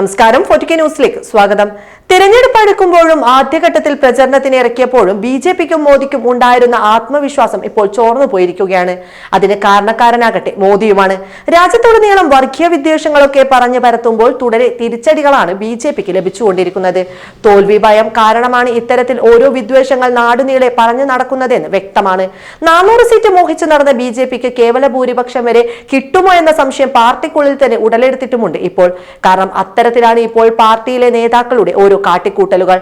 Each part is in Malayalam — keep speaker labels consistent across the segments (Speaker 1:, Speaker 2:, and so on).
Speaker 1: നമസ്കാരം. ഫോർട്ടിക്കെ ന്യൂസിലേക്ക് സ്വാഗതം. തിരഞ്ഞെടുപ്പ് അടുക്കുമ്പോഴും ആദ്യഘട്ടത്തിൽ പ്രചരണത്തിന് ഇറക്കിയപ്പോഴും ബി ജെ പിക്കും മോദിക്കും ഉണ്ടായിരുന്ന ആത്മവിശ്വാസം ഇപ്പോൾ ചോർന്നു പോയിരിക്കുകയാണ്. അതിന് കാരണക്കാരനാകട്ടെ മോദിയുമാണ്. രാജ്യത്തുടനീളം വർഗീയ വിദ്വേഷങ്ങളൊക്കെ പറഞ്ഞു പരത്തുമ്പോൾ തുടരെ തിരിച്ചടികളാണ് ബി ജെ പിക്ക് ലഭിച്ചുകൊണ്ടിരിക്കുന്നത്. തോൽവി ഭയം കാരണമാണ് ഇത്തരത്തിൽ ഓരോ വിദ്വേഷങ്ങൾ നാടുനീളെ പറഞ്ഞു നടക്കുന്നതെന്ന് വ്യക്തമാണ്. നാനൂറ് സീറ്റ് മോഹിച്ചു നടന്ന ബി ജെ പിക്ക് കേവല ഭൂരിപക്ഷം വരെ കിട്ടുമോ എന്ന സംശയം പാർട്ടിക്കുള്ളിൽ തന്നെ ഉടലെടുത്തിട്ടുമുണ്ട് ഇപ്പോൾ. കാരണം അത്തരത്തിലാണ് ഇപ്പോൾ പാർട്ടിയിലെ നേതാക്കളുടെ ഓരോ കാട്ടിക്കൂട്ടലുകൾ.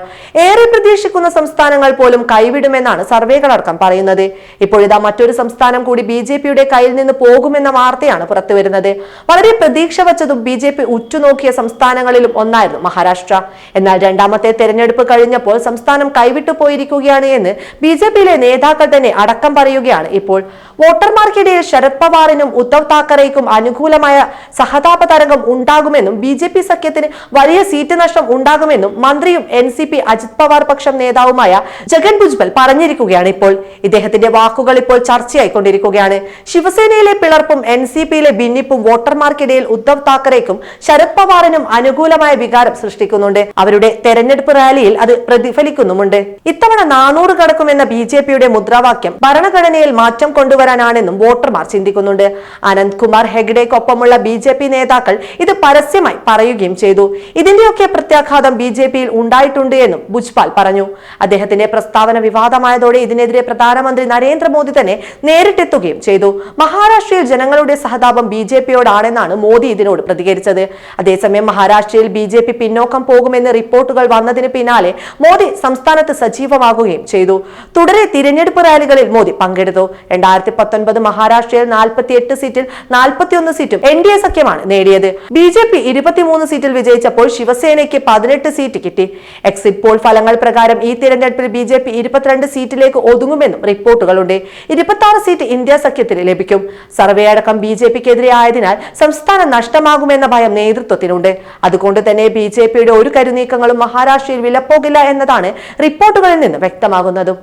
Speaker 1: ഏറെ പ്രതീക്ഷിക്കുന്ന സംസ്ഥാനങ്ങൾ പോലും കൈവിടുമെന്നാണ് സർവേകളടക്കം പറയുന്നത്. ഇപ്പോഴിതാ മറ്റൊരു സംസ്ഥാനം കൂടി ബി ജെ പിയുടെ കയ്യിൽ നിന്ന് പോകുമെന്ന വാർത്തയാണ് പുറത്തുവരുന്നത്. വളരെ പ്രതീക്ഷ വച്ചതും ബി ജെ പി ഉറ്റുനോക്കിയ സംസ്ഥാനങ്ങളിലും ഒന്നായിരുന്നു മഹാരാഷ്ട്ര. എന്നാൽ രണ്ടാമത്തെ തെരഞ്ഞെടുപ്പ് കഴിഞ്ഞപ്പോൾ സംസ്ഥാനം കൈവിട്ടു പോയിരിക്കുകയാണ് എന്ന് ബി ജെ പിയിലെ നേതാക്കൾ തന്നെ അടക്കം പറയുകയാണ് ഇപ്പോൾ. വോട്ടർമാർക്കിടയിൽ ശരത് പവാറിനും ഉദ്ധവ് താക്കറേക്കും അനുകൂലമായ സഹതാപ തരംഗം ഉണ്ടാകുമെന്നും ബി ജെ പി സഖ്യത്തിന് വലിയ സീറ്റ് നഷ്ടം ഉണ്ടാകുമെന്നും മന്ത്രിയും N C P Ajit Pawar പക്ഷം നേതാവുമായ ജഗൻ ഭുജ്ബൽ പറഞ്ഞിരിക്കുകയാണ് ഇപ്പോൾ. ഇദ്ദേഹത്തിന്റെ വാക്കുകൾ ഇപ്പോൾ ചർച്ചയായിക്കൊണ്ടിരിക്കുകയാണ്. ശിവസേനയിലെ പിളർപ്പും എൻ സി പിയിലെ ഭിന്നിപ്പും വോട്ടർമാർക്കിടയിൽ ഉദ്ധവ് താക്കറേക്കും ശരത് പവാറിനും അനുകൂലമായ വികാരം സൃഷ്ടിക്കുന്നുണ്ട്. അവരുടെ തെരഞ്ഞെടുപ്പ് റാലിയിൽ അത് പ്രതിഫലിക്കുന്നുമുണ്ട്. ഇത്തവണ നാനൂറ് കടക്കുമെന്ന ബി ജെ പിയുടെ മുദ്രാവാക്യം ഭരണഘടനയിൽ മാറ്റം കൊണ്ടുവരാനാണെന്നും വോട്ടർമാർ ചിന്തിക്കുന്നുണ്ട്. അനന്ത് കുമാർ ഹെഗ്ഡെക്കൊപ്പമുള്ള ബി ജെ പി നേതാക്കൾ ഇത് പരസ്യമായി പറയുകയും ചെയ്തു. ഇതിന്റെയൊക്കെ പ്രത്യാഘാതം ബി ജെ പിയിൽ ഉണ്ടായിട്ടുണ്ട് എന്നും ഭുജ്പാൽ പറഞ്ഞു. അദ്ദേഹത്തിന്റെ പ്രസ്താവന വിവാദമായതോടെ ഇതിനെതിരെ പ്രധാനമന്ത്രി നരേന്ദ്രമോദി തന്നെ നേരിട്ടെത്തുകയും ചെയ്തു. മഹാരാഷ്ട്രയിൽ ജനങ്ങളുടെ സഹതാപം ബി ജെ പിയോടാണെന്നാണ് മോദി ഇതിനോട് പ്രതികരിച്ചത്. അതേസമയം മഹാരാഷ്ട്രയിൽ ബി ജെ പി പിന്നോക്കം പോകുമെന്ന് റിപ്പോർട്ടുകൾ വന്നതിന് പിന്നാലെ മോദി സംസ്ഥാനത്ത് സജീവമാകുകയും ചെയ്തു. തുടരെ തിരഞ്ഞെടുപ്പ് റാലികളിൽ മോദി പങ്കെടുത്തു. രണ്ടായിരത്തി പത്തൊൻപത് മഹാരാഷ്ട്രയിൽ നാൽപ്പത്തി എട്ട് സീറ്റിൽ നാൽപ്പത്തിയൊന്ന് സീറ്റും എൻ ഡി എ സഖ്യമാണ് നേടിയത്. ബി ജെ പി ഇരുപത്തിമൂന്ന് സീറ്റിൽ വിജയിച്ചപ്പോൾ ശിവസേനയ്ക്ക് പതിനെട്ട് സീറ്റ് കിട്ടി. എക്സിറ്റ് പോൾ ഫലങ്ങൾ പ്രകാരം ഈ തിരഞ്ഞെടുപ്പിൽ ബി ജെ പി ഇരുപത്തിരണ്ട് സീറ്റിലേക്ക് ഒതുങ്ങുമെന്നും റിപ്പോർട്ടുകളുണ്ട്. ഇരുപത്തി ആറ് സീറ്റ് ഇന്ത്യ സഖ്യത്തിന് ലഭിക്കും. സർവേ അടക്കം ബി ജെ പിക്കെതിരെ ആയതിനാൽ സംസ്ഥാനം നഷ്ടമാകുമെന്ന ഭയം നേതൃത്വത്തിനുണ്ട്. അതുകൊണ്ട് തന്നെ ബി ജെ പിയുടെ ഒരു കരുനീക്കങ്ങളും മഹാരാഷ്ട്രയിൽ വിലപ്പോകില്ല എന്നതാണ് റിപ്പോർട്ടുകളിൽ നിന്ന് വ്യക്തമാകുന്നതും.